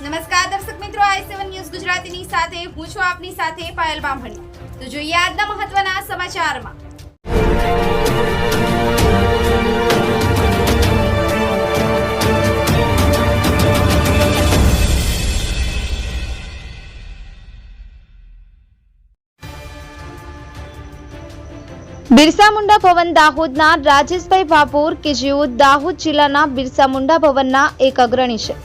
નમસ્કાર દર્શક મિત્રો, આઈ સેવન ન્યૂઝ ગુજરાતીની સાથે, હું છું આપની સાથે પાયલ બામણી. તો જોઈએ આજના મહત્વના સમાચારમાં. બિરસા મુંડા ભવન દાહોદના રાજેશભાઈ ભાપુર કે જેઓ દાહોદ જિલ્લાના બિરસા મુંડા ભવનના એક અગ્રણી છે.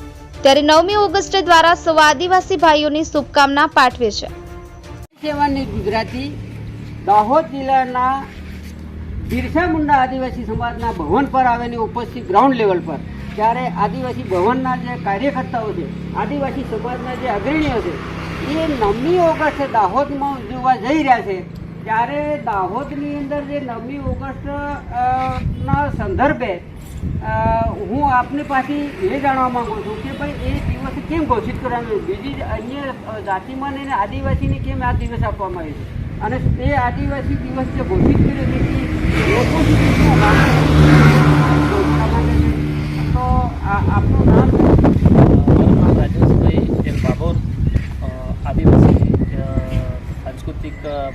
ત્યારે નવમી ઓગસ્ટ દ્વારા સૌ આદિવાસી ભાઈઓની શુભકામના પાઠવે છે. સેવાની ગુજરાતી દાહોદ જિલ્લાના બિરસા મુંડા આદિવાસી સમાજના ભવન પર આવેલી ઉપસ્થિત ગ્રાઉન્ડ લેવલ પર ત્યારે આદિવાસી ભવનના જે કાર્યકર્તાઓ છે, આદિવાસી સમાજના જે અગ્રણીઓ છે, એ નવમી ઓગસ્ટ દાહોદમાં ઉજવવા જઈ રહ્યા છે. ત્યારે દાહોદની અંદર જે નવમી ઓગસ્ટ ના સંદર્ભે હું આપની પાસે એ જાણવા માંગુ છું કે ભાઈ એ દિવસ કેમ ઘોષિત કરવાનું બીજી અન્ય જાતિમાં અને આદિવાસીને કેમ આ દિવસ આપવામાં આવ્યો છે? અને તે આદિવાસી દિવસ જે ઘોષિત કર્યો છે એ લોકો તો નામ? રાજેશભાઈ એલ બાબોર. આદિવાસી સાંસ્કૃતિક અ,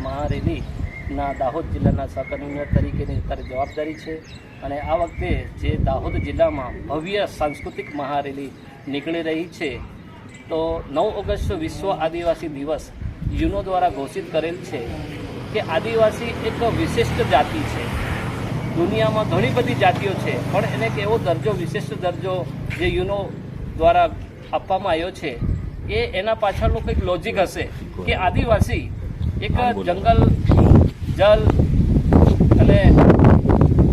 મહારેલીના દાહોદ જિલ્લાના સહકન્વીનર તરીકેની અત્યારે જવાબદારી છે અને આ વખતે જે દાહોદ જિલ્લામાં ભવ્ય સાંસ્કૃતિક મહારેલી નીકળી રહી છે તો નવ ઓગસ્ટ વિશ્વ આદિવાસી દિવસ યુનો દ્વારા ઘોષિત કરેલ છે કે આદિવાસી એક વિશિષ્ટ જાતિ છે. દુનિયામાં ઘણી બધી જાતિઓ છે પણ એને એક એવો દરજ્જો વિશિષ્ટ દરજ્જો જે યુનો દ્વારા આપવામાં આવ્યો છે એ એના પાછળનું કંઈક લોજિક હશે કે આદિવાસી એક જંગલ જલ અને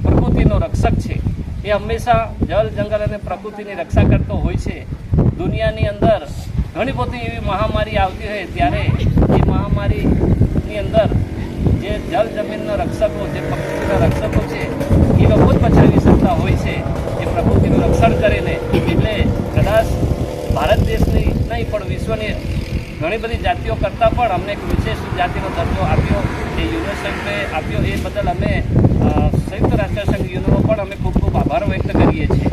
પ્રકૃતિનો રક્ષક છે. એ હંમેશા જલ, જંગલ અને પ્રકૃતિની રક્ષા કરતો હોય છે. દુનિયાની અંદર ઘણી બધી એવી મહામારી આવતી હોય ત્યારે એ મહામારીની અંદર જે જલ જમીનના રક્ષકો, જે પ્રકૃતિના રક્ષકો છે, એ લોકો જ બચાવી શકતા હોય છે. એ પ્રકૃતિનું રક્ષણ કરીને એટલે કદાચ ભારત દેશની નહીં, પણ વિશ્વની ઘણી બધી જાતિઓ કરતાં પણ અમને એક વિશેષ જાતિનો દરજ્જો આપ્યો. યુનેસ્કોએ આપ્યો એ બદલ અમે સંયુક્ત સંયુક્ત રાષ્ટ્રસંઘ યુનોનો પણ અમે ખૂબ ખૂબ આભાર વ્યક્ત કરીએ છીએ.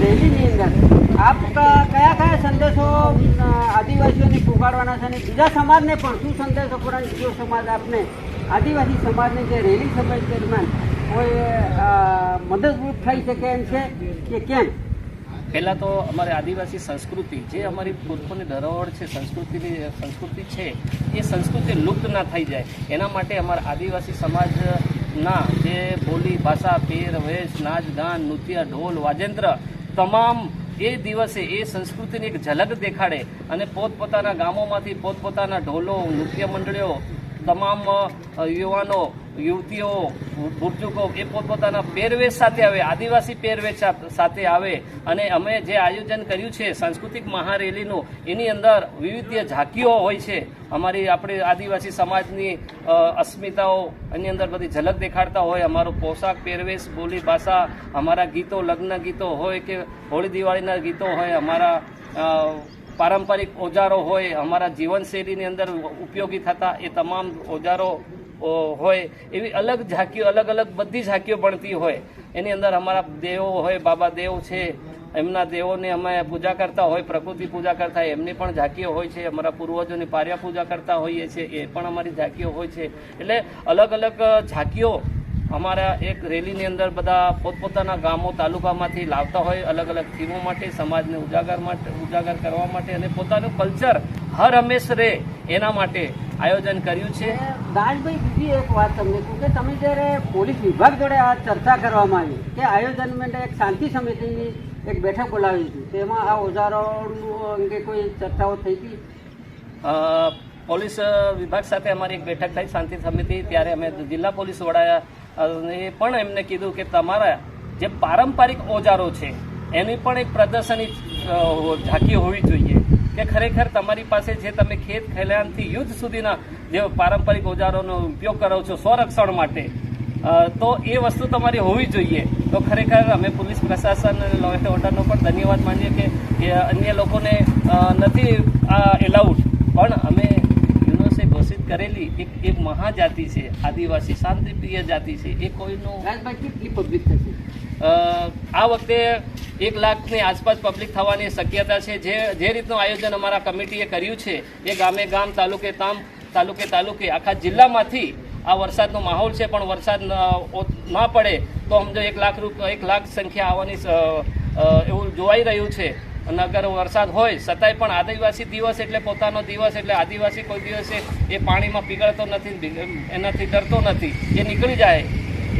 જે જે જે આપ કયા કયા સંદેશો આદિવાસીઓને પુગાડવાના છે. અને બીજા સમાજને પણ શું સંદેશો બીજો સમાજ આપને આદિવાસી સમાજની જે રેલી સમય દરમિયાન કોઈ મદદરૂપ થઈ શકે એમ છે કે કેમ? પહેલાં તો અમારી આદિવાસી સંસ્કૃતિ, જે અમારી પૂર્વની ધરોહર છે, સંસ્કૃતિની, સંસ્કૃતિ છે, એ સંસ્કૃતિ લુપ્ત ના થઈ જાય. એના માટે અમારા આદિવાસી સમાજના જે બોલી, ભાષા, પેર, વેશ, નાચ, ગાન, નૃત્ય, ઢોલ, વાજેન્દ્ર, તમામ એ દિવસે એ સંસ્કૃતિની એક ઝલક દેખાડે અને પોતપોતાના ગામોમાંથી પોતપોતાના ઢોલો, નૃત્ય મંડળીઓ, તમામ યુવાનો યુવતીઓ બુર્જુકો એ પોતપોતાના પહેરવેશ સાથે આવે, આદિવાસી પહેરવેશ સાથે આવે અને અમે જે આયોજન કર્યું છે સાંસ્કૃતિક મહારેલીનું, એની અંદર વિવિધ ઝાંકીઓ હોય છે. અમારી આપણે આદિવાસી સમાજની અસ્મિતાઓ એની અંદર બધી ઝલક દેખાડતા હોય. અમારો પોશાક, પહેરવેશ, બોલી ભાષા, અમારા ગીતો, લગ્ન ગીતો હોય કે હોળી દિવાળીના ગીતો હોય, અમારા પારંપરિક ઓજારો હોય, અમારા જીવનશૈલીની અંદર ઉપયોગી થતા એ તમામ ઓજારો હોય, એવી અલગ ઝાંકીઓ, અલગ અલગ બધી ઝાંકીઓ બનતી હોય. એની અંદર અમારા દેવો હોય, બાબા દેવ છે, એમના દેવોને અમે પૂજા કરતા હોય, પ્રકૃતિ પૂજા કરતા હોય, એમની પણ ઝાંકીઓ હોય છે, અમારા પૂર્વજોની પાર્યા પૂજા કરતા હોઈએ છીએ, એ પણ અમારી ઝાંકીઓ હોય છે. એટલે અલગ અલગ ઝાંકીઓ અમારા એક રેલીની અંદર બધા પોતપોતાના ગામો, તાલુકામાંથી લાવતા હોય, અલગ અલગ થીમો માટે, સમાજને ઉજાગર માટે, ઉજાગર કરવા માટે અને પોતાનું કલ્ચર હર હંમેશ રહે એના માટે આયોજન કર્યું છે. દાસભાઈ બીજી એક વાત તમને કહું કે તમે જ્યારે પોલીસ વિભાગ જોડે આ ચર્ચા કરવામાં આવી કે આયોજન માટે એક શાંતિ સમિતિની એક બેઠક બોલાવી હતી તેમાં આ ઓજારોનું અંગે કોઈ ચર્ચાઓ થઈ હતી? પોલીસ વિભાગ સાથે અમારી એક બેઠક થઈ શાંતિ સમિતિ ત્યારે અમે જિલ્લા પોલીસ વડા પણ એમને કીધું કે તમારા જે પારંપરિક ઓજારો છે એની પણ એક પ્રદર્શની ઝાંકી હોવી જોઈએ કે ખરેખર તમારી પાસે જે તમે ખેત ખેલાણથી યુદ્ધ સુધીના જે પારંપરિક ઓજારોનો ઉપયોગ કરો છો સ્વરક્ષણ માટે તો એ વસ્તુ તમારી હોવી જોઈએ. તો ખરેખર અમે પોલીસ પ્રશાસન અને લો ઓર્ડરનો પણ ધન્યવાદ માનીએ કે અન્ય લોકોને નથી એલાઉડ. પણ અમે યુનિવર્સિટી ઘોષિત કરેલી એક એક મહાજાતિ છે, આદિવાસી, શાંતિપ્રિય જાતિ છે. એ કોઈનું કેટલી પબ્લિક થશે? આ વખતે એક લાખની આસપાસ પબ્લિક થવાની શક્યતા છે. જે જે રીતનું આયોજન અમારા કમિટીએ કર્યું છે, એ ગામે ગામ, તાલુકે તામ, તાલુકે તાલુકે, આખા જિલ્લામાંથી આ વરસાદનો માહોલ છે. પણ વરસાદ ના પડે તો સમજો એક લાખ રૂપ, એક લાખ સંખ્યા આવવાની એવું જોવાઈ રહ્યું છે. અને અગર વરસાદ હોય, છતાંય પણ આદિવાસી દિવસ એટલે પોતાનો દિવસ, એટલે આદિવાસી કોઈ દિવસે એ પાણીમાં પીગળતો નથી, એનાથી ડરતો નથી. એ નીકળી જાય.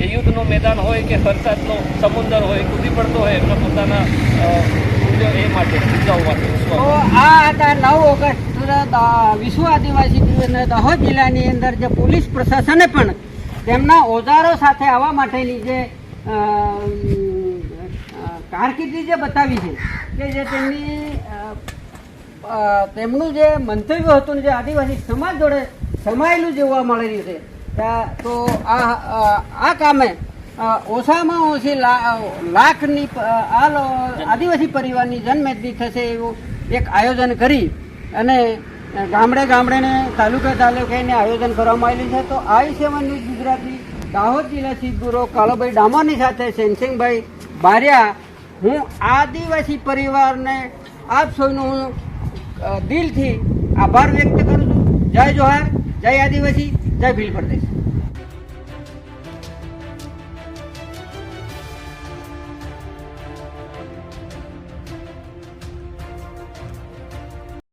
એ યુદ્ધનું મેદાન હોય કે વરસાદનો સમુદર હોય કૂદી પડતો હોય એમના પોતાના એ માટે ઉજવવા માટે તો આ હતા નવ ઓગસ્ટ વિશ્વ આદિવાસી દિવસના દાહોદ જિલ્લાની અંદર જે પોલીસ પ્રશાસને પણ તેમના ઓજારો સાથે આવવા માટેની જે કારકિર્દી જે બતાવી છે કે જે તેમની તેમનું જે મંતવ્ય હતું જે આદિવાસી સમાજ જોડે સમાયેલું જોવા મળી રહ્યું છે તો આ આ કામે ઓછામાં ઓછી લાખની આ આદિવાસી પરિવારની જન્મેદની થશે એવું એક આયોજન કરી અને ગામડે ગામડેને તાલુકા તાલુકે તાલુકે આયોજન કરવામાં આવેલું છે. તો આ સેવન ન્યૂઝ ગુજરાતી દાહોદ જિલ્લા સિદ્ધુરો કાલોભાઈ ડામોરની સાથે સેનસિંગભાઈ બારિયા. હું આદિવાસી પરિવારને આપ સૌનો હું દિલથી આભાર વ્યક્ત કરું છું. જય જોહાર, જય આદિવાસી, જય ભીલ પ્રદેશ